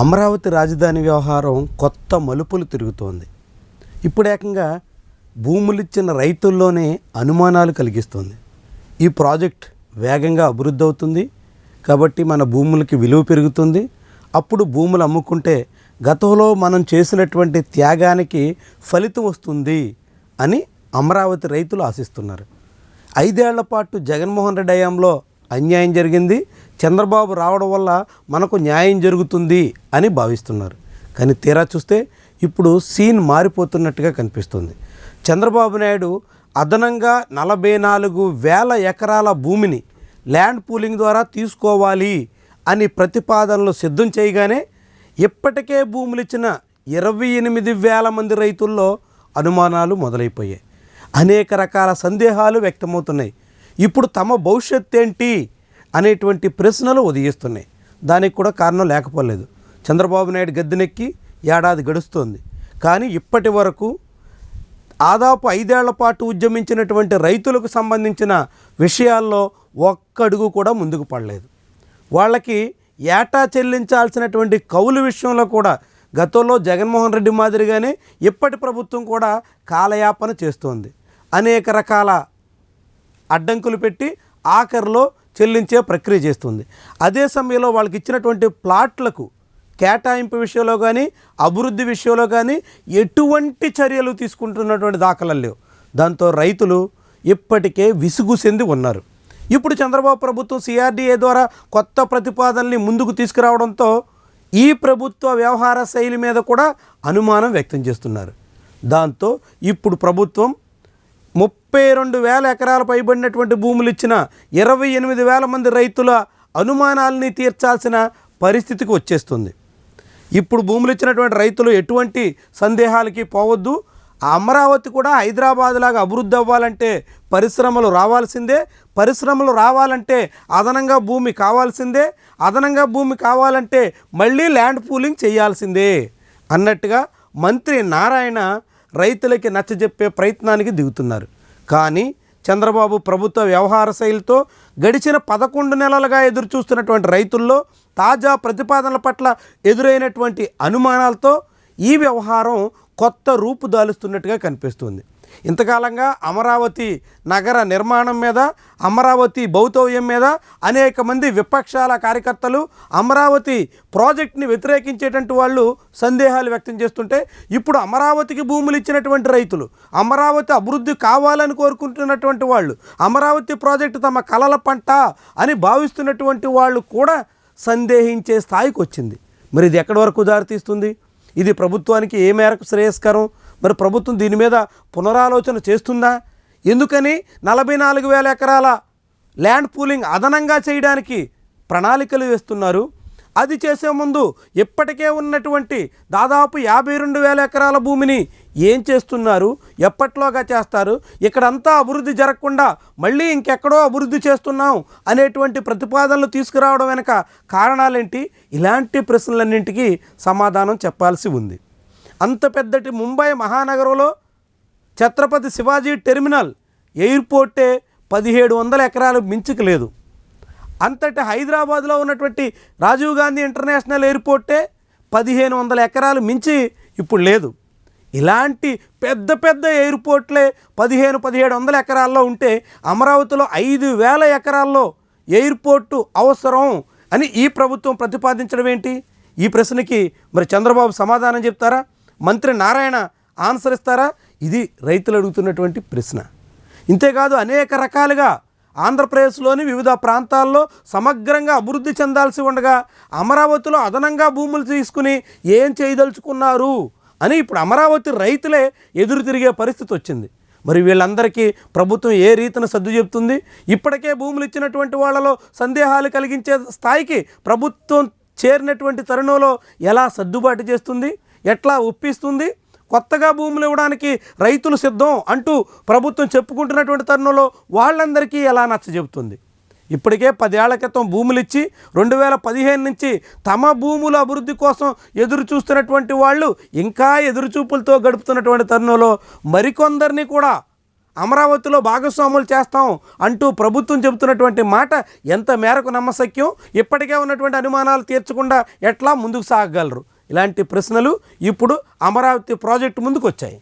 అమరావతి రాజధాని వ్యవహారం కొత్త మలుపులు తిరుగుతోంది. ఇప్పుడు ఏకంగా భూములు ఇచ్చిన రైతుల్లోనే అనుమానాలు కలిగిస్తుంది. ఈ ప్రాజెక్ట్ వేగంగా అభివృద్ధి అవుతుంది. కాబట్టి మన భూములకి విలువ పెరుగుతుంది. అప్పుడు భూములు అమ్ముకుంటే గతంలో మనం చేసినటువంటి త్యాగానికి ఫలితం వస్తుంది అని అమరావతి రైతులు ఆశిస్తున్నారు. ఐదేళ్ళ పాటు జగన్మోహన్ రెడ్డి హయాంలో అన్యాయం జరిగింది. చంద్రబాబు రావడం వల్ల మనకు న్యాయం జరుగుతుంది అని భావిస్తున్నారు. కానీ తీరా చూస్తే ఇప్పుడు సీన్ మారిపోతున్నట్టుగా కనిపిస్తుంది. చంద్రబాబు నాయుడు అదనంగా నలభై నాలుగు వేల ఎకరాల భూమిని ల్యాండ్ పూలింగ్ ద్వారా తీసుకోవాలి అని ప్రతిపాదనలు సిద్ధం చేయగానే ఇప్పటికే భూములు ఇచ్చిన ఇరవై ఎనిమిది వేల మంది రైతుల్లో అనుమానాలు మొదలైపోయాయి. అనేక రకాల సందేహాలు వ్యక్తమవుతున్నాయి. ఇప్పుడు తమ భవిష్యత్ ఏంటి అనేటువంటి ప్రశ్నలు ఉదయిస్తున్నాయి. దానికి కూడా కారణం లేకపోలేదు. చంద్రబాబు నాయుడు గద్దెనెక్కి ఏడాది గడుస్తోంది. కానీ ఇప్పటి వరకు దాదాపు ఐదేళ్ళ పాటు ఉద్యమించినటువంటి రైతులకు సంబంధించిన విషయాల్లో ఒక్కడుగు కూడా ముందుకు పడలేదు. వాళ్ళకి ఏటా చెల్లించాల్సినటువంటి కౌలు విషయంలో కూడా గతంలో జగన్మోహన్ రెడ్డి మాదిరిగానే ఇప్పటి ప్రభుత్వం కూడా కాలయాపన చేస్తోంది. అనేక రకాల అడ్డంకులు పెట్టి ఆఖరిలో చెల్లించే ప్రక్రియ చేస్తుంది. అదే సమయంలో వాళ్ళకి ఇచ్చినటువంటి ప్లాట్లకు కేటాయింపు విషయంలో కానీ అభివృద్ధి విషయంలో కానీ ఎటువంటి చర్యలు తీసుకుంటున్నటువంటి దాఖలు లేవు. దాంతో రైతులు ఇప్పటికే విసుగు చెంది ఉన్నారు. ఇప్పుడు చంద్రబాబు ప్రభుత్వం సిఆర్డీఏ ద్వారా కొత్త ప్రతిపాదనల్ని ముందుకు తీసుకురావడంతో ఈ ప్రభుత్వ వ్యవహార శైలి మీద కూడా అనుమానం వ్యక్తం చేస్తున్నారు. దాంతో ఇప్పుడు ప్రభుత్వం ముప్పై రెండు వేల ఎకరాల పైబడినటువంటి భూములు ఇచ్చిన ఇరవై ఎనిమిది వేల మంది రైతుల అనుమానాలని తీర్చాల్సిన పరిస్థితికి వచ్చేస్తుంది. ఇప్పుడు భూములు ఇచ్చినటువంటి రైతులు ఎటువంటి సందేహాలకి పోవద్దు. ఆ అమరావతి కూడా హైదరాబాద్ లాగా అభివృద్ధి అవ్వాలంటే పరిశ్రమలు రావాల్సిందే. పరిశ్రమలు రావాలంటే అదనంగా భూమి కావాల్సిందే. అదనంగా భూమి కావాలంటే మళ్ళీ ల్యాండ్ పూలింగ్ చేయాల్సిందే అన్నట్టుగా మంత్రి నారాయణ రైతులకి నచ్చజెప్పే ప్రయత్నానికి దిగుతున్నారు. కానీ చంద్రబాబు ప్రభుత్వ వ్యవహార శైలితో గడిచిన పదకొండు నెలలుగా ఎదురు చూస్తున్నటువంటి రైతుల్లో తాజా ప్రతిపాదనల పట్ల ఎదురైనటువంటి అనుమానాలతో ఈ వ్యవహారం కొత్త రూపు దాలుస్తున్నట్టుగా కనిపిస్తుంది. ఇంతకాలంగా అమరావతి నగర నిర్మాణం మీద అమరావతి భౌతవ్యం మీద అనేక మంది విపక్షాల కార్యకర్తలు అమరావతి ప్రాజెక్ట్ని వ్యతిరేకించేటువంటి వాళ్ళు సందేహాలు వ్యక్తం చేస్తుంటే ఇప్పుడు అమరావతికి భూములు ఇచ్చినటువంటి రైతులు అమరావతి అభివృద్ధి కావాలని కోరుకుంటున్నటువంటి వాళ్ళు అమరావతి ప్రాజెక్టు తమ కలల పంట అని భావిస్తున్నటువంటి వాళ్ళు కూడా సందేహించే స్థాయికి వచ్చింది. మరి ఇది ఎక్కడి వరకు దారితీస్తుంది? ఇది ప్రభుత్వానికి ఏ మేరకు శ్రేయస్కరం? మరి ప్రభుత్వం దీని మీద పునరాలోచన చేస్తుందా? ఎందుకని నలభై నాలుగు వేల ఎకరాల ల్యాండ్ పూలింగ్ అదనంగా చేయడానికి ప్రణాళికలు వేస్తున్నారు? అది చేసే ముందు ఇప్పటికే ఉన్నటువంటి దాదాపు యాభై రెండు వేల ఎకరాల భూమిని ఏం చేస్తున్నారు? ఎప్పట్లోగా చేస్తారు? ఇక్కడంతా అభివృద్ధి జరగకుండా మళ్ళీ ఇంకెక్కడో అభివృద్ధి చేస్తున్నాం అనేటువంటి ప్రతిపాదనలు తీసుకురావడం వెనక కారణాలేంటి? ఇలాంటి ప్రశ్నలన్నింటికీ సమాధానం చెప్పాల్సి ఉంది. అంత పెద్దటి ముంబై మహానగరంలో ఛత్రపతి శివాజీ టెర్మినల్ ఎయిర్పోర్టే పదిహేడు వందల ఎకరాలు మించుకు లేదు. అంతటి హైదరాబాద్లో ఉన్నటువంటి రాజీవ్ గాంధీ ఇంటర్నేషనల్ ఎయిర్పోర్టే పదిహేను వందల ఎకరాలు మించి ఇప్పుడు లేదు. ఇలాంటి పెద్ద పెద్ద ఎయిర్పోర్ట్లే పదిహేను పదిహేడు వందల ఎకరాల్లో ఉంటే అమరావతిలో ఐదు వేల ఎకరాల్లో ఎయిర్పోర్టు అవసరం అని ఈ ప్రభుత్వం ప్రతిపాదించడం ఏంటి? ఈ ప్రశ్నకి మరి చంద్రబాబు సమాధానం చెప్తారా? మంత్రి నారాయణ ఆన్సర్ ఇస్తారా ఇది రైతులు అడుగుతున్నటువంటి ప్రశ్న. ఇంతేకాదు అనేక రకాలుగా ఆంధ్రప్రదేశ్లోని వివిధ ప్రాంతాల్లో సమగ్రంగా అభివృద్ధి చెందాల్సి ఉండగా అమరావతిలో అదనంగా భూములు తీసుకుని ఏం చేయదలుచుకున్నారు అని ఇప్పుడు అమరావతి రైతులే ఎదురు తిరిగే పరిస్థితి వచ్చింది. మరి వీళ్ళందరికీ ప్రభుత్వం ఏ రీతిన సర్దు చెబుతుంది? ఇప్పటికే భూములు ఇచ్చినటువంటి వాళ్ళలో సందేహాలు కలిగించే స్థాయికి ప్రభుత్వం చేరినటువంటి తరుణంలో ఎలా సర్దుబాటు చేస్తుంది? ఎట్లా ఒప్పిస్తుంది? కొత్తగా భూములు ఇవ్వడానికి రైతులు సిద్ధం అంటూ ప్రభుత్వం చెప్పుకుంటున్నటువంటి తరుణంలో వాళ్ళందరికీ ఎలా నచ్చ చెబుతుంది? ఇప్పటికే పదేళ్ళ క్రితం భూములు ఇచ్చి రెండు వేల పదిహేను నుంచి తమ భూముల అభివృద్ధి కోసం ఎదురు చూస్తున్నటువంటి వాళ్ళు ఇంకా ఎదురుచూపులతో గడుపుతున్నటువంటి తరుణంలో మరికొందరిని కూడా అమరావతిలో భాగస్వాములు చేస్తాం అంటూ ప్రభుత్వం చెబుతున్నటువంటి మాట ఎంత మేరకు నమ్మశక్యం? ఇప్పటికే ఉన్నటువంటి అనుమానాలు తీర్చకుండా ఎట్లా ముందుకు సాగగలరు? ఇలాంటి ప్రశ్నలు ఇప్పుడు అమరావతి ప్రాజెక్టు ముందుకు వచ్చాయి